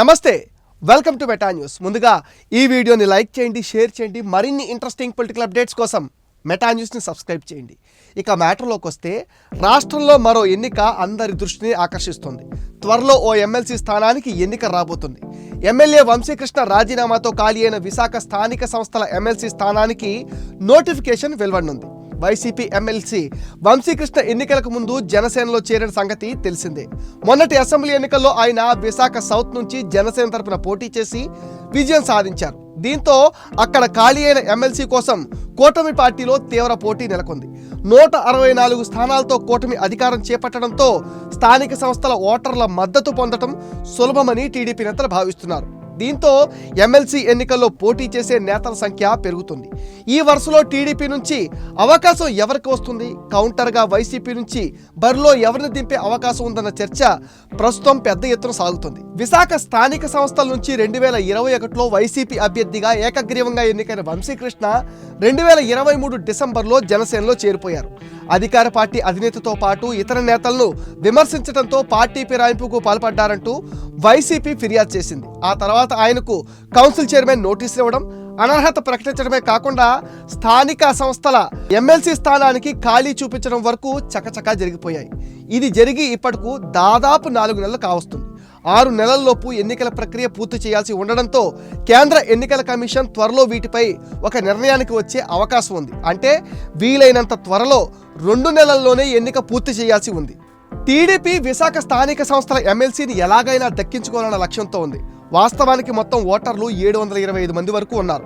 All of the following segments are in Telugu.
నమస్తే వెల్కమ్ టు మెటా న్యూస్. ముందుగా ఈ వీడియోని లైక్ చేయండి షేర్ చేయండి మరిన్ని ఇంట్రెస్టింగ్ పొలిటికల్ అప్డేట్స్ కోసం మెటా న్యూస్ని సబ్స్క్రైబ్ చేయండి. ఇక మ్యాటర్లోకి వస్తే రాష్ట్రంలో మరో ఎన్నిక అందరి దృష్టిని ఆకర్షిస్తుంది. త్వరలో ఓ ఎమ్మెల్సీ స్థానానికి ఎన్నిక రాబోతుంది. ఎమ్మెల్యే వంశీకృష్ణ రాజీనామాతో ఖాళీ అయిన విశాఖ స్థానిక సంస్థల ఎమ్మెల్సీ స్థానానికి నోటిఫికేషన్ వెలువడనుంది. వైసీపీ ఎమ్మెల్సీ వంశీకృష్ణ ఎన్నికలకు ముందు జనసేనలో చేరిన సంగతి తెలిసిందే. మొన్నటి అసెంబ్లీ ఎన్నికల్లో ఆయన విశాఖ సౌత్ నుంచి జనసేన తరపున పోటీ చేసి విజయం సాధించారు. దీంతో అక్కడ ఖాళీ అయిన ఎమ్మెల్సీ కోసం కూటమి పార్టీలో తీవ్ర పోటీ నెలకొంది. నూట అరవై నాలుగు స్థానాలతో కూటమి అధికారం చేపట్టడంతో స్థానిక సంస్థల ఓటర్ల మద్దతు పొందడం సులభమని టీడీపీ నేతలు భావిస్తున్నారు. దీంతో ఎమ్మెల్సీ ఎన్నికల్లో పోటీ చేసే నేతల సంఖ్య పెరుగుతుంది. ఈ వరుసలో టీడీపీ నుంచి అవకాశం ఎవరికి వస్తుంది? కౌంటర్గా వైసీపీ నుంచి బరిలో ఎవరిని దింపే అవకాశం ఉందన్న చర్చ ప్రస్తుతం పెద్ద ఎత్తున సాగుతుంది. విశాఖ స్థానిక సంస్థల నుంచి రెండు వేల ఇరవై ఒకటిలో వైసీపీ అభ్యర్థిగా ఏకగ్రీవంగా ఎన్నికైన వంశీకృష్ణ రెండు వేల ఇరవై మూడు డిసెంబర్లో జనసేనలో చేరిపోయారు. అధికార పార్టీ అధినేతతో పాటు ఇతర నేతలను విమర్శించడంతో పార్టీ ఫిరాయింపుకు పాల్పడ్డారంటూ వైసీపీ ఫిర్యాదు చేసింది. ఆ తర్వాత ఆయనకు కౌన్సిల్ చైర్మన్ నోటీసులు ఇవ్వడం అనర్హత ప్రకటించడమే కాకుండా స్థానిక సంస్థల ఎమ్మెల్సీ స్థానానికి ఖాళీ చూపించడం వరకు చకచకా జరిగిపోయాయి. ఇది జరిగి ఇప్పటికు దాదాపు నాలుగు నెలలు కావస్తుంది. ఆరు నెలల్లోపు ఎన్నికల ప్రక్రియ పూర్తి చేయాల్సి ఉండడంతో కేంద్ర ఎన్నికల కమిషన్ త్వరలో వీటిపై ఒక నిర్ణయానికి వచ్చే అవకాశం ఉంది. అంటే వీలైనంత త్వరలో రెండు నెలల్లోనే ఎన్నిక పూర్తి చేయాల్సి ఉంది. టీడీపీ విశాఖ స్థానిక సంస్థల ఎమ్మెల్సీని ఎలాగైనా దక్కించుకోవాలన్న లక్ష్యంతో ఉంది. వాస్తవానికి మొత్తం ఓటర్లు ఏడు వందల ఇరవై ఐదు మంది వరకు ఉన్నారు.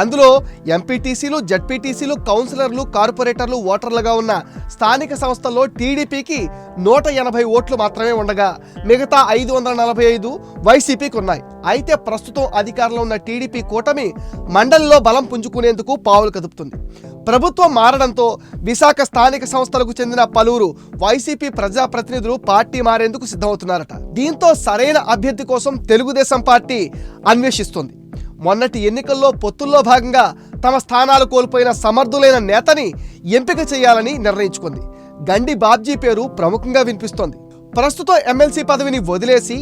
అందులో ఎంపీటీసీలు జడ్పీటీసీలు కౌన్సిలర్లు కార్పొరేటర్లు ఓటర్లుగా ఉన్న స్థానిక సంస్థల్లో టీడీపీకి నూట ఎనభై ఓట్లు మాత్రమే ఉండగా మిగతా ఐదు వందల నలభై ఐదు వైసీపీకి ఉన్నాయి అయితే ప్రస్తుతం అధికారంలో ఉన్న టీడీపీ కూటమి మండలిలో బలం పుంజుకునేందుకు పావులు కదుపుతుంది. ప్రభుత్వం మారడంతో విశాఖ స్థానిక సంస్థలకు చెందిన పలువురు వైసీపీ ప్రజాప్రతినిధులు పార్టీ మారేందుకు సిద్ధమవుతున్నారట. దీంతో సరైన అభ్యర్థి కోసం తెలుగుదేశం పార్టీ అన్వేషిస్తుంది. మొన్నటి ఎన్నికల్లో పొత్తుల్లో భాగంగా తమ స్థానాలు కోల్పోయిన సమర్థులైన నేతని ఎంపిక చేయాలని నిర్ణయించుకుంది. గండి బాబ్జీ పేరు ప్రముఖంగా వినిపిస్తోంది. ప్రస్తుతం ఎమ్మెల్సీ పదవిని వదిలేసి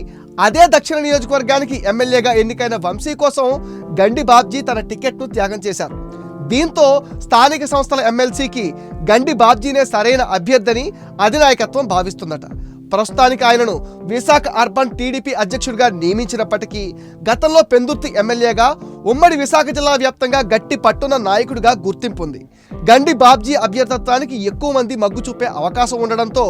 అదే దక్షిణ నియోజకవర్గానికి ఎమ్మెల్యేగా ఎన్నికైన వంశీ కోసం గండి బాబ్జీ తన టికెట్ను త్యాగం చేశారు. దీంతో స్థానిక సంస్థల ఎమ్మెల్సీకి గండి బాబ్జీనే సరైన అభ్యర్థిని అధినాయకత్వం భావిస్తుందట. ప్రస్తుతానికి ఆయనను విశాఖ అర్బన్ టీడీపీ అధ్యక్షుడిగా నియమించినప్పటికీ గతంలో పెందుర్తి ఎమ్మెల్యేగా ఉమ్మడి విశాఖ జిల్లా వ్యాప్తంగా గట్టి పట్టున నాయకుడిగా గుర్తింపు ఉంది. గండి బాబ్జీ అభ్యర్థత్వానికి ఎక్కువ మంది మగ్గు చూపే అవకాశం ఉండడంతో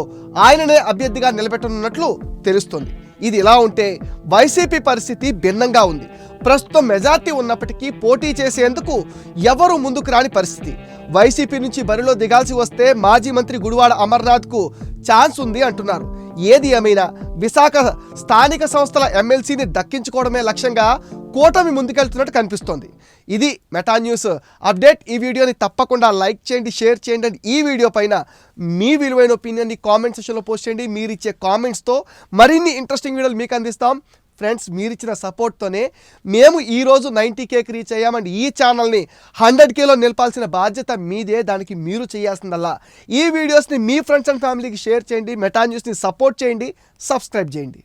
ఆయననే అభ్యర్థిగా నిలబెట్టనున్నట్లు తెలుస్తుంది. ఇది ఇలా ఉంటే వైసీపీ పరిస్థితి భిన్నంగా ఉంది. ప్రస్తుతం మెజార్టీ ఉన్నప్పటికీ పోటీ చేసేందుకు ఎవరు ముందుకు రాని పరిస్థితి. వైసీపీ నుంచి బరిలో దిగాల్సి వస్తే మాజీ మంత్రి గుడివాడ అమర్నాథ్కు ఛాన్స్ ఉంది అంటున్నారు. ఏది ఏమైనా విశాఖ స్థానిక సంస్థల ఎమ్మెల్సీని దక్కించుకోవడమే లక్ష్యంగా కూటమి ముందుకెళ్తున్నట్టు కనిపిస్తోంది. ఇది మెటా న్యూస్ అప్డేట్. ఈ వీడియోని తప్పకుండా లైక్ చేయండి షేర్ చేయండి అండ్ ఈ వీడియో పైన మీ విలువైన ఒపీనియన్ని కామెంట్ సెక్షన్లో పోస్ట్ చేయండి. మీరు ఇచ్చే కామెంట్స్తో మరిన్ని ఇంట్రెస్టింగ్ వీడియోలు మీకు అందిస్తాం. ఫ్రెండ్స్ మీరిచ్చిన సపోర్ట్తోనే మేము ఈరోజు నైంటీ కేకి రీచ్ అయ్యామండి ఈ ఛానల్ని హండ్రెడ్ కేలో నిలపాల్సిన బాధ్యత మీదే దానికి మీరు చేయాల్సిందల్లా. ఈ వీడియోస్ని మీ ఫ్రెండ్స్ అండ్ ఫ్యామిలీకి షేర్ చేయండి మెటా న్యూస్ని సపోర్ట్ చేయండి సబ్స్క్రైబ్ చేయండి.